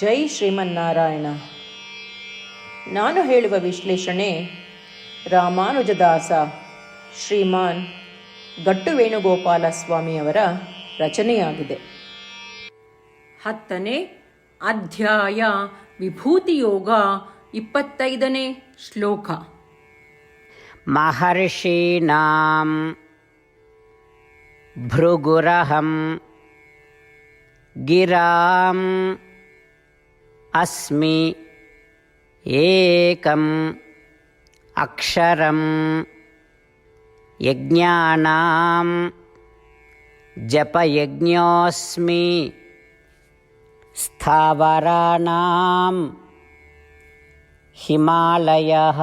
ಜೈ ಶ್ರೀಮನ್ನಾರಾಯಣ ನಾನು ಹೇಳುವ ವಿಶ್ಲೇಷಣೆ ರಾಮಾನುಜದಾಸ ಶ್ರೀಮಾನ್ ಗಟ್ಟು ವೇಣುಗೋಪಾಲ ಸ್ವಾಮಿಯವರ ರಚನೆಯಾಗಿದೆ ಹತ್ತನೇ ಅಧ್ಯಾಯ ವಿಭೂತಿಯೋಗ ಇಪ್ಪತ್ತೈದನೇ ಶ್ಲೋಕ महर्षीणां भृगुरहं गिराम् अस्मि। एकम् अक्षरं यज्ञानां जपयज्ञोऽस्मि। स्थावराणां हिमालयः।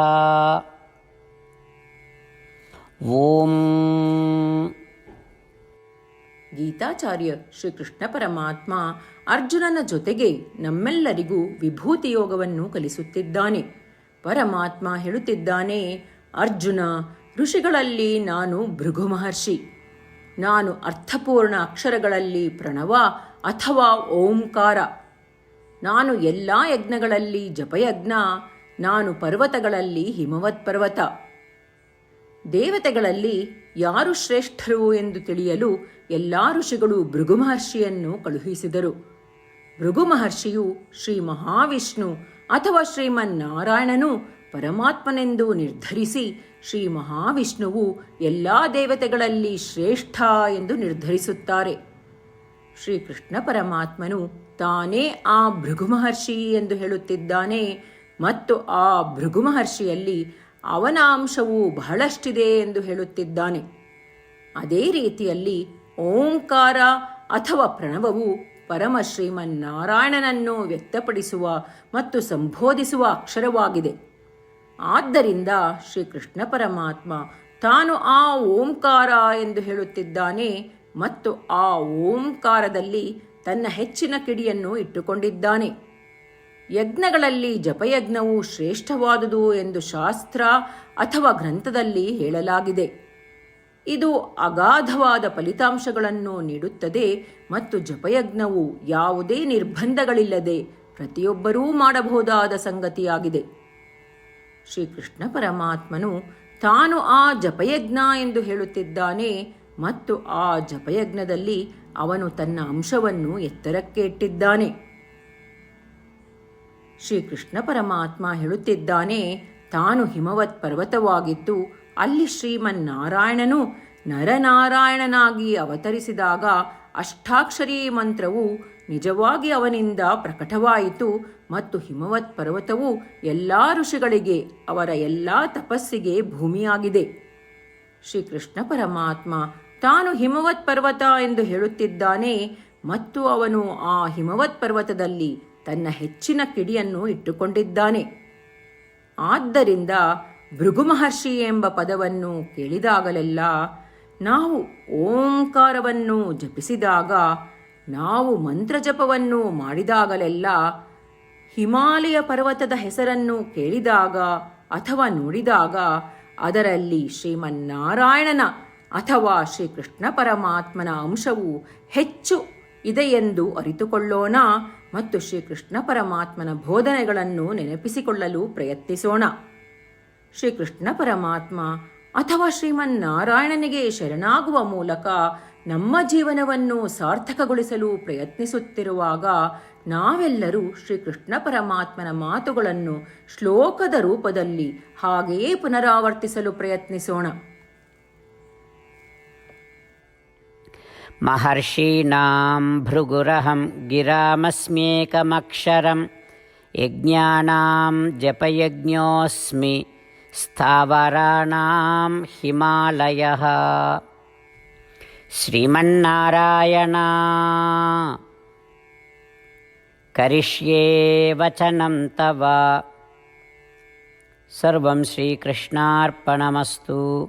ॐ ಗೀತಾಚಾರ್ಯ ಶ್ರೀಕೃಷ್ಣ ಪರಮಾತ್ಮ ಅರ್ಜುನನ ಜೊತೆಗೆ ನಮ್ಮೆಲ್ಲರಿಗೂ ವಿಭೂತಿ ಯೋಗವನ್ನು ಕಲಿಸುತ್ತಿದ್ದಾನೆ. ಪರಮಾತ್ಮ ಹೇಳುತ್ತಿದ್ದಾನೆ, ಅರ್ಜುನ, ಋಷಿಗಳಲ್ಲಿ ನಾನು ಭೃಗು ಮಹರ್ಷಿ. ನಾನು ಅರ್ಥಪೂರ್ಣ ಅಕ್ಷರಗಳಲ್ಲಿ ಪ್ರಣವ ಅಥವಾ ಓಂಕಾರ. ನಾನು ಎಲ್ಲ ಯಜ್ಞಗಳಲ್ಲಿ ಜಪಯಜ್ಞ. ನಾನು ಪರ್ವತಗಳಲ್ಲಿ ಹಿಮವತ್ ಪರ್ವತ ದೇವತೆಗಳಲ್ಲಿ ಯಾರು ಶ್ರೇಷ್ಠರು ಎಂದು ತಿಳಿಯಲು ಎಲ್ಲ ಋಷಿಗಳು ಭೃಗು ಮಹರ್ಷಿಯನ್ನು ಕಳುಹಿಸಿದರು. ಭೃಗು ಮಹರ್ಷಿಯು ಶ್ರೀ ಮಹಾವಿಷ್ಣು ಅಥವಾ ಶ್ರೀಮನ್ನಾರಾಯಣನು ಪರಮಾತ್ಮನೆಂದು ನಿರ್ಧರಿಸಿ ಶ್ರೀ ಮಹಾವಿಷ್ಣುವು ಎಲ್ಲಾ ದೇವತೆಗಳಲ್ಲಿ ಶ್ರೇಷ್ಠ ಎಂದು ನಿರ್ಧರಿಸುತ್ತಾರೆ. ಶ್ರೀಕೃಷ್ಣ ಪರಮಾತ್ಮನು ತಾನೇ ಆ ಭೃಗು ಮಹರ್ಷಿ ಎಂದು ಹೇಳುತ್ತಿದ್ದಾನೆ ಮತ್ತು ಆ ಭೃಗು ಮಹರ್ಷಿಯಲ್ಲಿ ಅವನ ಅಂಶವು ಬಹಳಷ್ಟಿದೆ ಎಂದು ಹೇಳುತ್ತಿದ್ದಾನೆ. ಅದೇ ರೀತಿಯಲ್ಲಿ ಓಂಕಾರ ಅಥವಾ ಪ್ರಣವವು ಪರಮ ಶ್ರೀಮನ್ನಾರಾಯಣನನ್ನು ವ್ಯಕ್ತಪಡಿಸುವ ಮತ್ತು ಸಂಬೋಧಿಸುವ ಅಕ್ಷರವಾಗಿದೆ. ಆದ್ದರಿಂದ ಶ್ರೀಕೃಷ್ಣ ಪರಮಾತ್ಮ ತಾನು ಆ ಓಂಕಾರ ಎಂದು ಹೇಳುತ್ತಿದ್ದಾನೆ ಮತ್ತು ಆ ಓಂಕಾರದಲ್ಲಿ ತನ್ನ ಹೆಚ್ಚಿನ ಕಿಡಿಯನ್ನು ಇಟ್ಟುಕೊಂಡಿದ್ದಾನೆ. ಯಜ್ಞಗಳಲ್ಲಿ ಜಪಯಜ್ಞವು ಶ್ರೇಷ್ಠವಾದುದು ಎಂದು ಶಾಸ್ತ್ರ ಅಥವಾ ಗ್ರಂಥದಲ್ಲಿ ಹೇಳಲಾಗಿದೆ. ಇದು ಅಗಾಧವಾದ ಫಲಿತಾಂಶಗಳನ್ನು ನೀಡುತ್ತದೆ ಮತ್ತು ಜಪಯಜ್ಞವು ಯಾವುದೇ ನಿರ್ಬಂಧಗಳಿಲ್ಲದೆ ಪ್ರತಿಯೊಬ್ಬರೂ ಮಾಡಬಹುದಾದ ಸಂಗತಿಯಾಗಿದೆ. ಶ್ರೀಕೃಷ್ಣ ಪರಮಾತ್ಮನು ತಾನು ಆ ಜಪಯಜ್ಞ ಎಂದು ಹೇಳುತ್ತಿದ್ದಾನೆ ಮತ್ತು ಆ ಜಪಯಜ್ಞದಲ್ಲಿ ಅವನು ತನ್ನ ಅಂಶವನ್ನು ಎತ್ತರಕ್ಕೆ ಇಟ್ಟಿದ್ದಾನೆ. ಶ್ರೀಕೃಷ್ಣ ಪರಮಾತ್ಮ ಹೇಳುತ್ತಿದ್ದಾನೆ, ತಾನು ಹಿಮವತ್ ಪರ್ವತವಾಗಿದ್ದು ಅಲ್ಲಿ ಶ್ರೀಮನ್ನಾರಾಯಣನು ನರನಾರಾಯಣನಾಗಿ ಅವತರಿಸಿದಾಗ ಅಷ್ಟಾಕ್ಷರಿ ಮಂತ್ರವು ನಿಜವಾಗಿ ಅವನಿಂದ ಪ್ರಕಟವಾಯಿತು ಮತ್ತು ಹಿಮವತ್ ಪರ್ವತವು ಎಲ್ಲ ಋಷಿಗಳಿಗೆ ಅವರ ಎಲ್ಲ ತಪಸ್ಸಿಗೆ ಭೂಮಿಯಾಗಿದೆ. ಶ್ರೀಕೃಷ್ಣ ಪರಮಾತ್ಮ ತಾನು ಹಿಮವತ್ ಪರ್ವತ ಎಂದು ಹೇಳುತ್ತಿದ್ದಾನೆ ಮತ್ತು ಅವನು ಆ ಹಿಮವತ್ ಪರ್ವತದಲ್ಲಿ ತನ್ನ ಹೆಚ್ಚಿನ ಕಿಡಿಯನ್ನು ಇಟ್ಟುಕೊಂಡಿದ್ದಾನೆ. ಆದ್ದರಿಂದ ಭೃಗು ಮಹರ್ಷಿ ಎಂಬ ಪದವನ್ನು ಕೇಳಿದಾಗಲೆಲ್ಲ ನಾವು ಓಂಕಾರವನ್ನು ಜಪಿಸಿದಾಗ, ನಾವು ಮಂತ್ರಜಪವನ್ನು ಮಾಡಿದಾಗಲೆಲ್ಲ ಹಿಮಾಲಯ ಪರ್ವತದ ಹೆಸರನ್ನು ಕೇಳಿದಾಗ ಅಥವಾ ನೋಡಿದಾಗ ಅದರಲ್ಲಿ ಶ್ರೀಮನ್ನಾರಾಯಣನ ಅಥವಾ ಶ್ರೀಕೃಷ್ಣ ಪರಮಾತ್ಮನ ಅಂಶವು ಹೆಚ್ಚು ಇದೆಯೆಂದು ಅರಿತುಕೊಳ್ಳೋಣ. ಮತ್ತು ಶ್ರೀಕೃಷ್ಣ ಪರಮಾತ್ಮನ ಬೋಧನೆಗಳನ್ನು ನೆನಪಿಸಿಕೊಳ್ಳಲು ಪ್ರಯತ್ನಿಸೋಣ. ಶ್ರೀಕೃಷ್ಣ ಪರಮಾತ್ಮ ಅಥವಾ ಶ್ರೀಮನ್ನಾರಾಯಣನಿಗೆ ಶರಣಾಗುವ ಮೂಲಕ ನಮ್ಮ ಜೀವನವನ್ನು ಸಾರ್ಥಕಗೊಳಿಸಲು ಪ್ರಯತ್ನಿಸುತ್ತಿರುವಾಗ ನಾವೆಲ್ಲರೂ ಶ್ರೀಕೃಷ್ಣ ಪರಮಾತ್ಮನ ಮಾತುಗಳನ್ನು ಶ್ಲೋಕದ ರೂಪದಲ್ಲಿ ಹಾಗೆಯೇ ಪುನರಾವರ್ತಿಸಲು ಪ್ರಯತ್ನಿಸೋಣ. महर्षीणां भृगुरहं गिरामस्म्येकमक्षरं यज्ञानां जपयज्ञोऽस्मि स्थावराणां हिमालयः। श्रीमन्नारायणा करिष्ये वचनं तव। सर्वं श्रीकृष्णार्पणमस्तु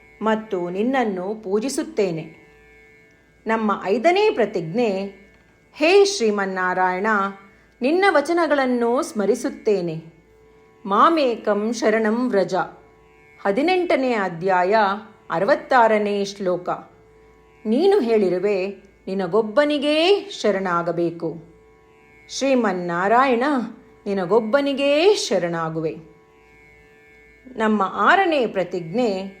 ಮತ್ತು ನಿನ್ನನ್ನು ಪೂಜಿಸುತ್ತೇನೆ. ನಮ್ಮ ಐದನೇ ಪ್ರತಿಜ್ಞೆ, ಹೇ ಶ್ರೀಮನ್ನಾರಾಯಣ, ನಿನ್ನ ವಚನಗಳನ್ನು ಸ್ಮರಿಸುತ್ತೇನೆ. ಮಾಮೇಕಂ ಶರಣಂ ವ್ರಜ. ಹದಿನೆಂಟನೇ ಅಧ್ಯಾಯ, ಅರವತ್ತಾರನೇ ಶ್ಲೋಕ. ನೀನು ಹೇಳಿರುವೆ, ನಿನಗೊಬ್ಬನಿಗೇ ಶರಣಾಗಬೇಕು. ಶ್ರೀಮನ್ನಾರಾಯಣ, ನಿನಗೊಬ್ಬನಿಗೇ ಶರಣಾಗುವೆ. ನಮ್ಮ ಆರನೇ ಪ್ರತಿಜ್ಞೆ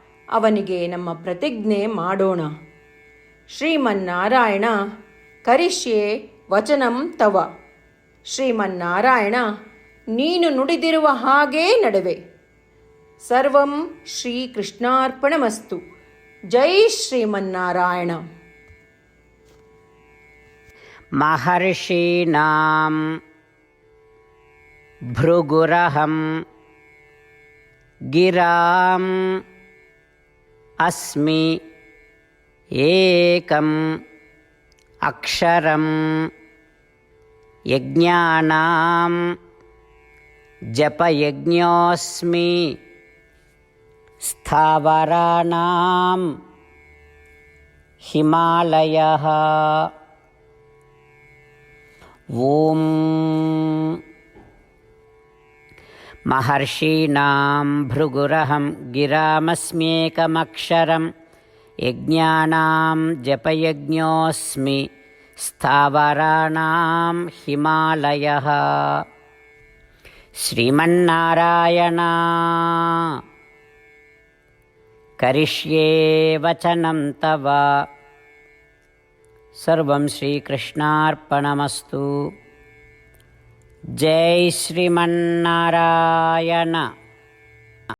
ಅವನಿಗೆ ನಮ್ಮ ಪ್ರತಿಜ್ಞೆ ಮಾಡೋಣ ಶ್ರೀಮನ್ನಾರಾಯಣ ಕರಿಷ್ಯೆ ವಚನಂ ತವ ಶ್ರೀಮನ್ನಾರಾಯಣ ನೀನು ನುಡಿದಿರುವ ಹಾಗೇ ನಡುವೆ ಸರ್ವಂ ಶ್ರೀಕೃಷ್ಣಾರ್ಪಣಮಸ್ತು ಜೈ ಶ್ರೀಮನ್ನಾರಾಯಣ महर्षीणां भृगुरहं गिराम् अस्मि। एकम् अक्षरं यज्ञानां जपयज्ञोऽस्मि। स्थावराणां हिमालयः। ॐ महर्षीणां भृगुरहं गिरामस्म्येकमक्षरं यज्ञानां जपयज्ञोऽस्मि स्थावराणां हिमालयः। श्रीमन्नारायणा करिष्ये वचनं तव। सर्वं श्रीकृष्णार्पणमस्तु జై శ్రీమన్నారాయణ.